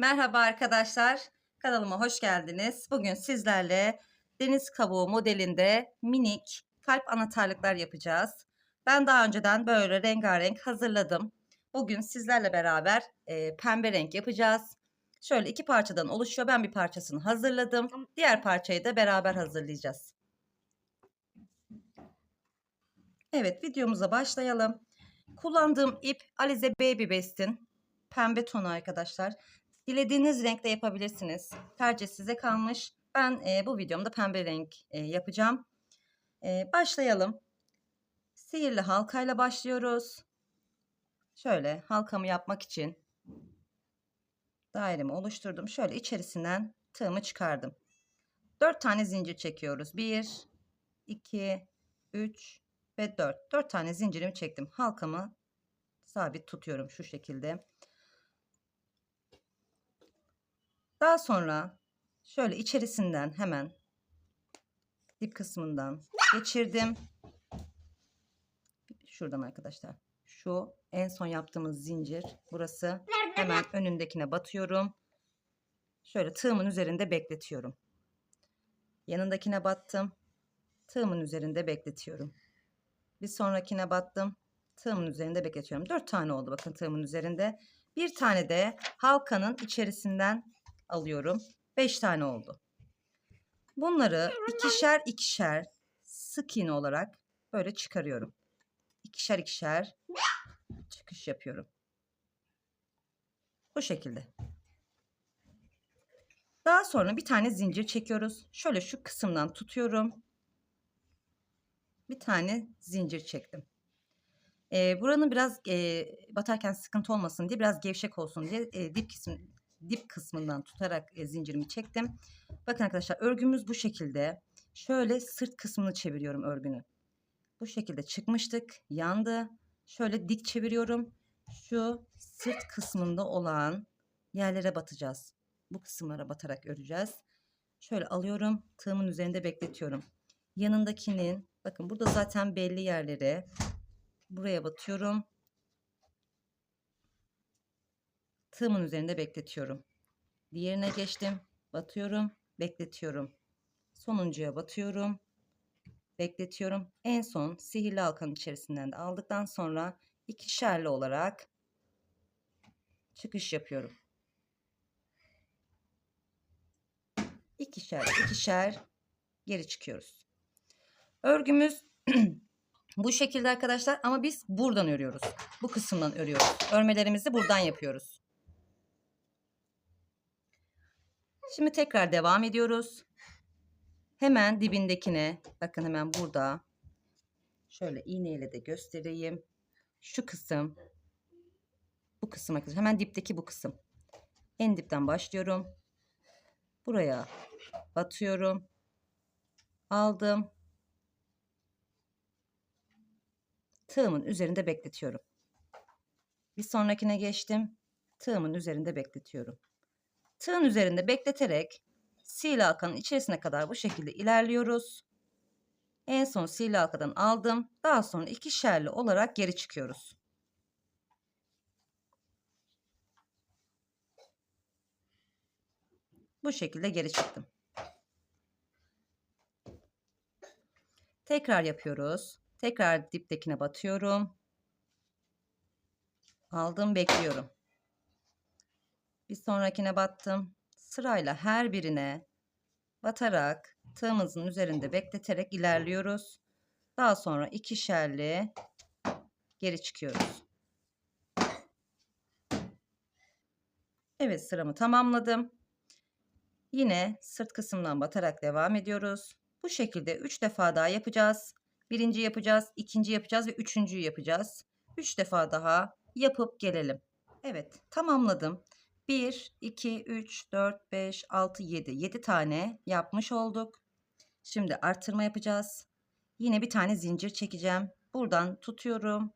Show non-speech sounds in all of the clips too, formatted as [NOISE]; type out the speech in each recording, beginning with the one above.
Merhaba arkadaşlar. Kanalıma hoş geldiniz. Bugün sizlerle deniz kabuğu modelinde minik kalp anahtarlıklar yapacağız. Ben daha önceden böyle rengarenk hazırladım. Bugün sizlerle beraber e, pembe renk yapacağız. Şöyle iki parçadan oluşuyor. Ben bir parçasını hazırladım. Diğer parçayı da beraber hazırlayacağız. Evet videomuza başlayalım. Kullandığım ip Alize Baby Best'in pembe tonu arkadaşlar. Dilediğiniz renkte yapabilirsiniz. Tercih size kalmış. Ben e, bu videomda pembe renk e, yapacağım. E, başlayalım. Sihirli halkayla başlıyoruz. Şöyle halkamı yapmak için dairemi oluşturdum. Şöyle içerisinden tığımı çıkardım. 4 tane zincir çekiyoruz. 1, 2, 3 ve 4. 4 tane zincirimi çektim. Halkamı sabit tutuyorum şu şekilde. Daha sonra şöyle içerisinden hemen dip kısmından geçirdim. Şuradan arkadaşlar. Şu en son yaptığımız zincir burası. Hemen önündekine batıyorum. Şöyle tığımın üzerinde bekletiyorum. Yanındakine battım. Tığımın üzerinde bekletiyorum. Bir sonrakine battım. Tığımın üzerinde bekletiyorum. Dört tane oldu bakın tığımın üzerinde. Bir tane de halkanın içerisinden alıyorum. 5 tane oldu. Bunları ikişer ikişer sık iğne olarak böyle çıkarıyorum. İkişer ikişer çıkış yapıyorum. Bu şekilde. Daha sonra bir tane zincir çekiyoruz. Şöyle şu kısımdan tutuyorum. Bir tane zincir çektim. Ee, buranın biraz e, batarken sıkıntı olmasın diye biraz gevşek olsun diye e, dip kısmı dip kısmından tutarak e, zincirimi çektim. Bakın arkadaşlar örgümüz bu şekilde. Şöyle sırt kısmını çeviriyorum örgünün. Bu şekilde çıkmıştık. Yandı. Şöyle dik çeviriyorum. Şu sırt kısmında olan yerlere batacağız. Bu kısımlara batarak öreceğiz. Şöyle alıyorum. Tığımın üzerinde bekletiyorum. Yanındakinin bakın burada zaten belli yerlere buraya batıyorum. Tığımın üzerinde bekletiyorum. Diğerine geçtim. Batıyorum. Bekletiyorum. Sonuncuya batıyorum. Bekletiyorum. En son sihirli halkanın içerisinden de aldıktan sonra ikişerli olarak çıkış yapıyorum. İkişer ikişer geri çıkıyoruz. Örgümüz [CLEARS THROAT] bu şekilde arkadaşlar ama biz buradan örüyoruz. Bu kısımdan örüyoruz. Örmelerimizi buradan yapıyoruz. Şimdi tekrar devam ediyoruz. Hemen dibindekine bakın hemen burada şöyle iğneyle de göstereyim. Şu kısım bu arkadaşlar. Hemen dipteki bu kısım. En dipten başlıyorum. Buraya batıyorum. Aldım. Tığımın üzerinde bekletiyorum. Bir sonrakine geçtim. Tığımın üzerinde bekletiyorum. Tığın üzerinde bekleterek sil halkanın içerisine kadar bu şekilde ilerliyoruz. En son sil halkadan aldım. Daha sonra ikişerli olarak geri çıkıyoruz. Bu şekilde geri çıktım. Tekrar yapıyoruz. Tekrar diptekine batıyorum. Aldım bekliyorum. Bir sonrakine battım. Sırayla her birine batarak tığımızın üzerinde bekleterek ilerliyoruz. Daha sonra ikişerli geri çıkıyoruz. Evet sıramı tamamladım. Yine sırt kısmından batarak devam ediyoruz. Bu şekilde 3 defa daha yapacağız. Birinci yapacağız, ikinci yapacağız ve üçüncüyü yapacağız. 3 defa daha yapıp gelelim. Evet tamamladım. 1, 2, 3, 4, 5, 6, 7. 7 tane yapmış olduk. Şimdi artırma yapacağız. Yine bir tane zincir çekeceğim. Buradan tutuyorum.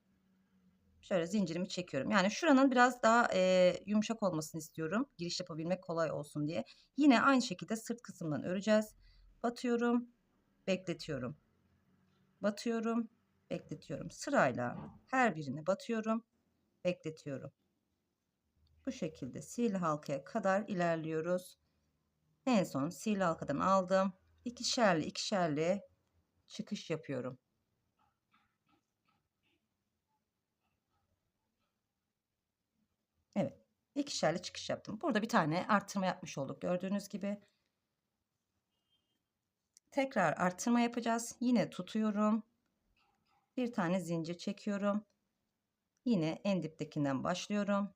Şöyle zincirimi çekiyorum. Yani şuranın biraz daha e, yumuşak olmasını istiyorum. Giriş yapabilmek kolay olsun diye. Yine aynı şekilde sırt kısmından öreceğiz. Batıyorum. Bekletiyorum. Batıyorum. Bekletiyorum. Sırayla her birine batıyorum. Bekletiyorum. Bu şekilde sihirli halkaya kadar ilerliyoruz. En son sihirli halkadan aldım. İkişerli ikişerli çıkış yapıyorum. Evet. ikişerli çıkış yaptım. Burada bir tane arttırma yapmış olduk. Gördüğünüz gibi. Tekrar arttırma yapacağız. Yine tutuyorum. Bir tane zincir çekiyorum. Yine en diptekinden başlıyorum.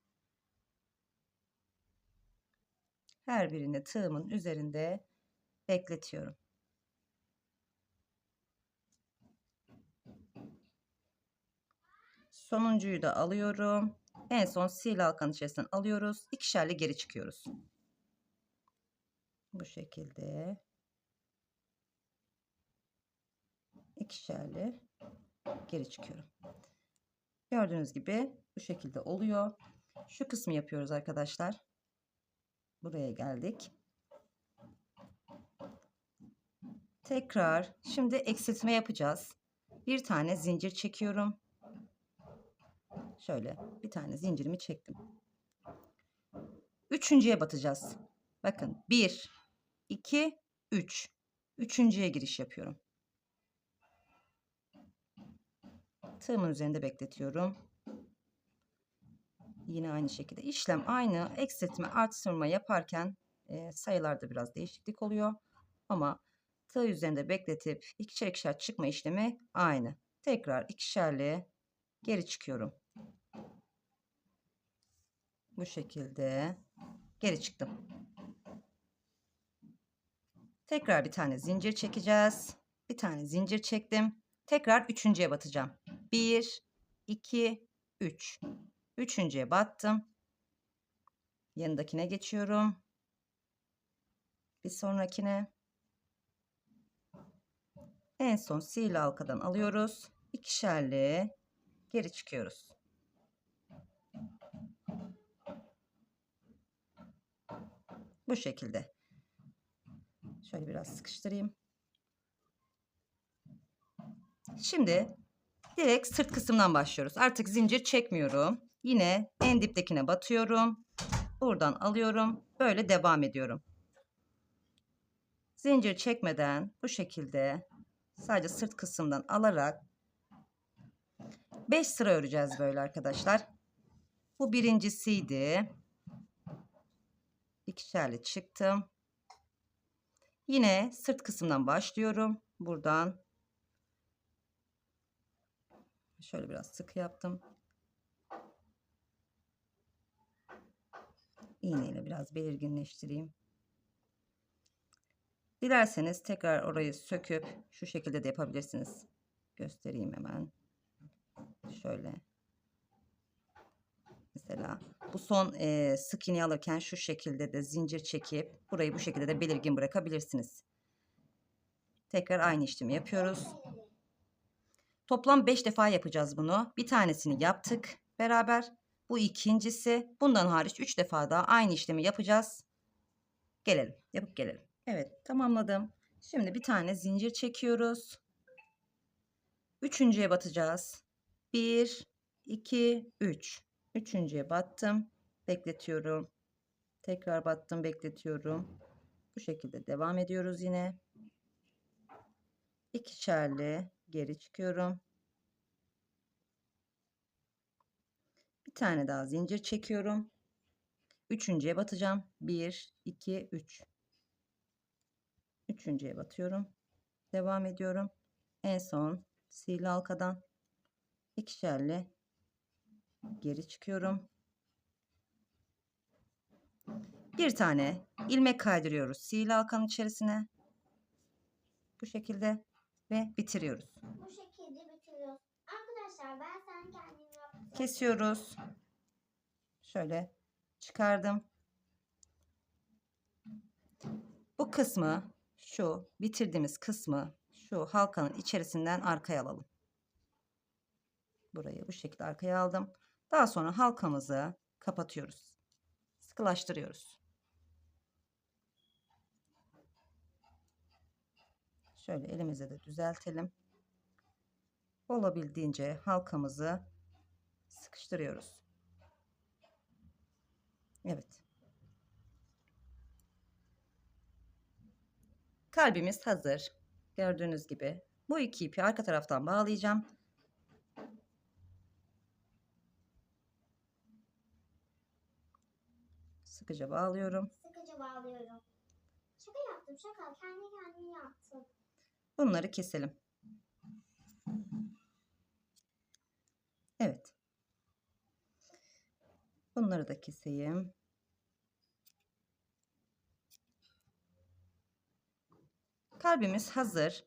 Her birini tığımın üzerinde bekletiyorum. Sonuncuyu da alıyorum. En son sil halkanın içerisinden alıyoruz. İkişerli geri çıkıyoruz. Bu şekilde. İkişerli geri çıkıyorum. Gördüğünüz gibi bu şekilde oluyor. Şu kısmı yapıyoruz arkadaşlar. Buraya geldik. Tekrar şimdi eksiltme yapacağız. Bir tane zincir çekiyorum. Şöyle bir tane zincirimi çektim. Üçüncüye batacağız. Bakın bir, iki, üç. Üçüncüye giriş yapıyorum. Tığımın üzerinde bekletiyorum. Yine aynı şekilde işlem aynı. Eksiltme, artırma yaparken e, sayılarda biraz değişiklik oluyor. Ama tığ üzerinde bekletip ikişer ikişer çıkma işlemi aynı. Tekrar ikişerli geri çıkıyorum. Bu şekilde geri çıktım. Tekrar bir tane zincir çekeceğiz. Bir tane zincir çektim. Tekrar üçüncüye batacağım. 1, 2, 3. Üçüncüye battım. Yanındakine geçiyorum. Bir sonrakine. En son sihirli halkadan alıyoruz. İkişerli geri çıkıyoruz. Bu şekilde. Şöyle biraz sıkıştırayım. Şimdi direkt sırt kısımdan başlıyoruz. Artık zincir çekmiyorum. Yine en diptekine batıyorum. Buradan alıyorum. Böyle devam ediyorum. Zincir çekmeden bu şekilde sadece sırt kısımdan alarak 5 sıra öreceğiz böyle arkadaşlar. Bu birincisiydi. İkişerli çıktım. Yine sırt kısımdan başlıyorum. Buradan şöyle biraz sık yaptım. İğneyle biraz belirginleştireyim. Dilerseniz tekrar orayı söküp şu şekilde de yapabilirsiniz. Göstereyim hemen. Şöyle. Mesela bu son e, sık iğne alırken şu şekilde de zincir çekip burayı bu şekilde de belirgin bırakabilirsiniz. Tekrar aynı işlemi yapıyoruz. Toplam 5 defa yapacağız bunu. Bir tanesini yaptık beraber. Bu ikincisi. Bundan hariç 3 defa daha aynı işlemi yapacağız. Gelelim. Yapıp gelelim. Evet tamamladım. Şimdi bir tane zincir çekiyoruz. Üçüncüye batacağız. 1, 2, 3. Üçüncüye battım. Bekletiyorum. Tekrar battım. Bekletiyorum. Bu şekilde devam ediyoruz yine. İkişerli geri çıkıyorum. Tane daha zincir çekiyorum. Üçüncüye batacağım. 1, 2, 3. Üçüncüye batıyorum. Devam ediyorum. En son sihirli halkadan ikişerli geri çıkıyorum. Bir tane ilmek kaydırıyoruz sihirli halkanın içerisine. Bu şekilde ve bitiriyoruz. Bu şekilde bitiriyoruz. Arkadaşlar ben sen yaptım. Kesiyoruz. Şöyle çıkardım. Bu kısmı şu bitirdiğimiz kısmı şu halkanın içerisinden arkaya alalım. Burayı bu şekilde arkaya aldım. Daha sonra halkamızı kapatıyoruz. Sıkılaştırıyoruz. Şöyle elimize de düzeltelim. Olabildiğince halkamızı sıkıştırıyoruz. Evet. Kalbimiz hazır. Gördüğünüz gibi. Bu iki ipi arka taraftan bağlayacağım. Sıkıca bağlıyorum. Sıkıca bağlıyorum. Şaka yaptım şaka. Kendi kendime yaptım. Bunları keselim. Evet. Bunları da keseyim. Kalbimiz hazır.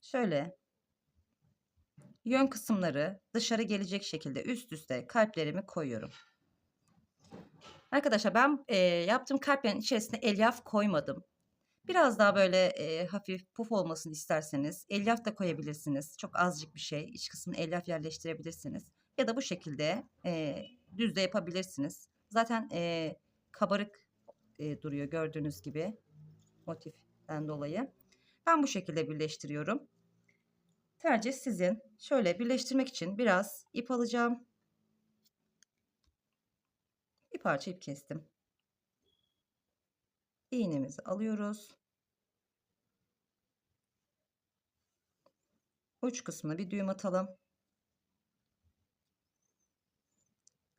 Şöyle yön kısımları dışarı gelecek şekilde üst üste kalplerimi koyuyorum. Arkadaşlar ben e, yaptığım kalplerin içerisine elyaf koymadım. Biraz daha böyle e, hafif puf olmasını isterseniz elyaf da koyabilirsiniz. Çok azıcık bir şey. İç kısmına elyaf yerleştirebilirsiniz. Ya da bu şekilde e, düz de yapabilirsiniz. Zaten e, kabarık e, duruyor gördüğünüz gibi motiften dolayı. Ben bu şekilde birleştiriyorum. Tercih sizin. Şöyle birleştirmek için biraz ip alacağım. Bir parça ip kestim. İğnemizi alıyoruz. Uç kısmına bir düğüm atalım.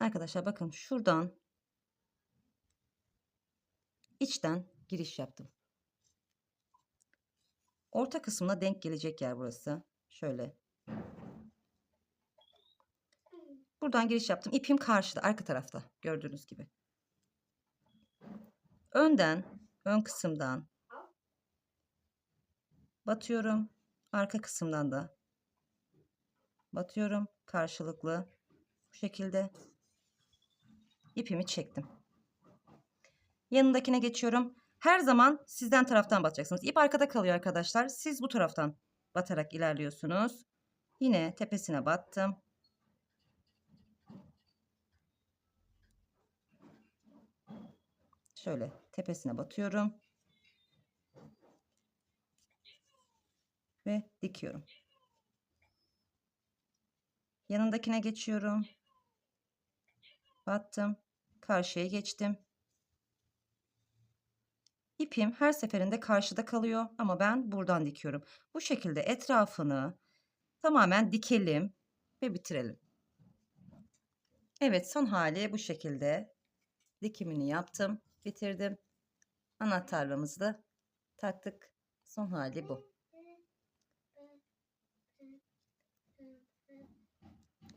Arkadaşlar bakın şuradan içten giriş yaptım. Orta kısmına denk gelecek yer burası. Şöyle. Buradan giriş yaptım. İpim karşıda, arka tarafta. Gördüğünüz gibi. Önden, ön kısımdan batıyorum. Arka kısımdan da batıyorum. Karşılıklı bu şekilde ipimi çektim. Yanındakine geçiyorum. Her zaman sizden taraftan batacaksınız. İp arkada kalıyor arkadaşlar. Siz bu taraftan batarak ilerliyorsunuz. Yine tepesine battım. Şöyle tepesine batıyorum. Ve dikiyorum. Yanındakine geçiyorum. Battım. Karşıya geçtim. İpim her seferinde karşıda kalıyor ama ben buradan dikiyorum. Bu şekilde etrafını tamamen dikelim ve bitirelim. Evet son hali bu şekilde dikimini yaptım, bitirdim. Anahtarlığımızı da taktık. Son hali bu.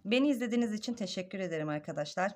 Beni izlediğiniz için teşekkür ederim arkadaşlar.